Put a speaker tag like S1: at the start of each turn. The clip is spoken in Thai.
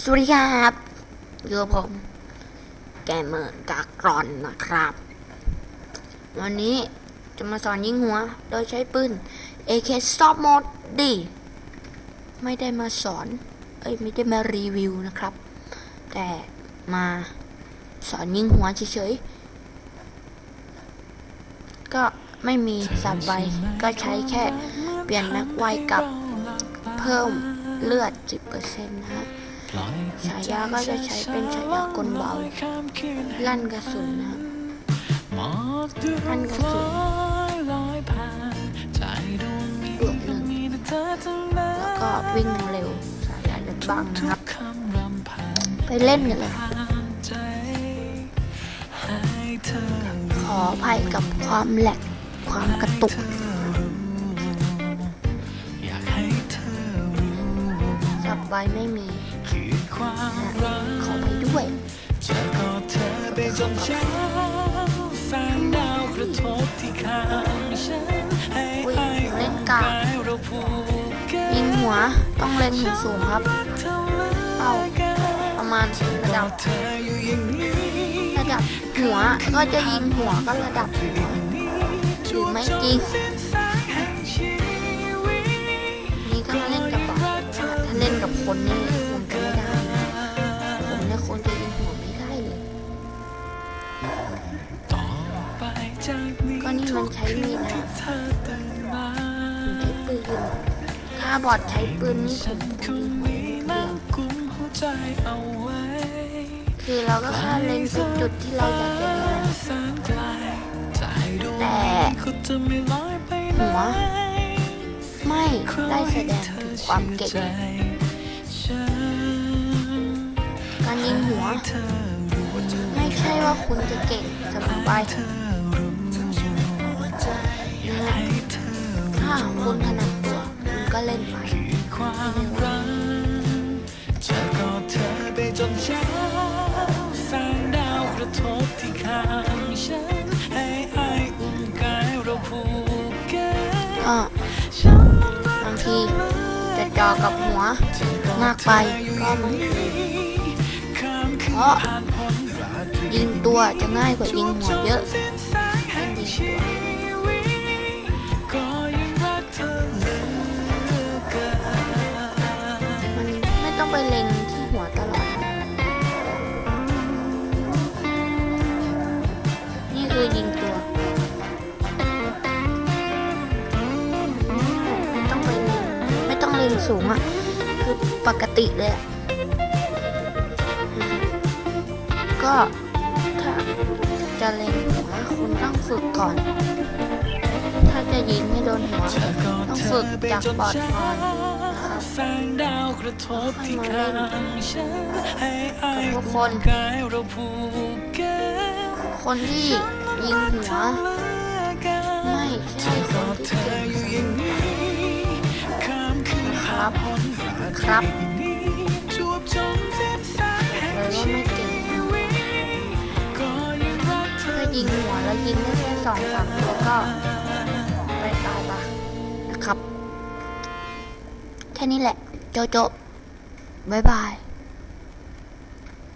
S1: สวัสดีครับอยู่กับผม แกมเมอร์กากรอนนะครับ วันนี้จะมาสอนยิงหัว โดยใช้ปืน AK Stop Mode ดีไม่ได้มาสอน เอ้ย ไม่ได้มารีวิวนะครับ แต่มาสอนยิงหัวเฉยๆ ก็ไม่มีสับใบ ก็ใช้แค่เปลี่ยนแม็กไวกับเพิ่มเลือด 10%นะฮะ ฉายาก็จะใช้เป็นฉายากลเบาลั่นกระสุนนะครับ
S2: พันกระสุน
S1: บวกหนึ่งแล้วก็วิ่งเร็วฉายาดัดบังนะครับ ไปเล่นกันเลยขออภัยกับความแหลกความกระตุกสับใบไม่มี นะขอไปด้วย
S2: จะกอดเธอไปจนเช้าแสงดาวกระทบที่ข้างฉันให้
S1: อุ้ย
S2: ให้
S1: เล่นกาก
S2: กายเราผูกกัน
S1: ยิงหัวต้องเล็งหูสูงครับ
S2: เท่าไร
S1: เป้าประมาณระดับ
S2: เธออยู่อย่างนี้
S1: ระดับหัวก็จะยิงหัวก็ระดับหัวหรือไม่จริง
S2: เส้นสายแห่งชีวิต
S1: นี่ก็มาเล่นกับบอทถ้าเล่นกับคนนี่
S2: กนี้
S1: ก็นี่มันใช้มีดนะ
S2: เธอตื่นมา
S1: ผมใช้ปืน ถ้าบอทใช้ปืนนี่ผมค
S2: ค
S1: ง
S2: ง
S1: ยิงหัว
S2: มี
S1: ไม่ได้
S2: น้ำกุมหัวใจเอาไว้
S1: คือเราก็แค่เล็งจุดจุดที่เราอยากจะยิง
S2: แสนไกลใจดวง
S1: แต่
S2: นี้ก็จะไม่ลอยไปไหน
S1: หัวไม่ได้แสดงถึงความเก่งการยิงหัวไม่ใช่ว่าคุณจะเก่งเสมอไปนะถ้าคุณถนัดตัวคุณก็เล่นไป
S2: ความรักจะกอดเธอไปจนเช้าแสงดาวกระทบที่ข้างฉันให้ไออุ่นกายเราผูกกัน
S1: ก็
S2: ฉัน
S1: บางทีจะจอกับหัวมากไปก็ไมัน
S2: ข้ามคืน
S1: เพราะยิงตัวจะง่ายกว่ายิงหัวเยอะ
S2: เส้นยแห่งชีวิตก็ยังรักเธอเหลือเกิน
S1: มันไม่ต้องไปเล็งที่หัวตลอด นี่คือยิงตัวไม่ต้องไปเล็งไม่ต้องเล็งสูงอะคือปกติเลยอะ ก็ถ้าจะเล็งหัวคุณต้องฝึกก่อน ถ้าจะยิงให้โดนหัวต้องฝึกจากบอร์ดก่อน
S2: แสงดาวกระทบที่ข้างฉันให้ไอ
S1: กับทุกคน
S2: กายเราผูกกัน
S1: คนที่ยิงหัวไม่ใช่คนที่
S2: เก่งอยู่อย่างนะค
S1: รับ ครับ ยิงหัวแล้วยิงได้แค่สองสามตัวก็ไปตายปะนะครับ แค่นี้แหละ โจโจบายบาย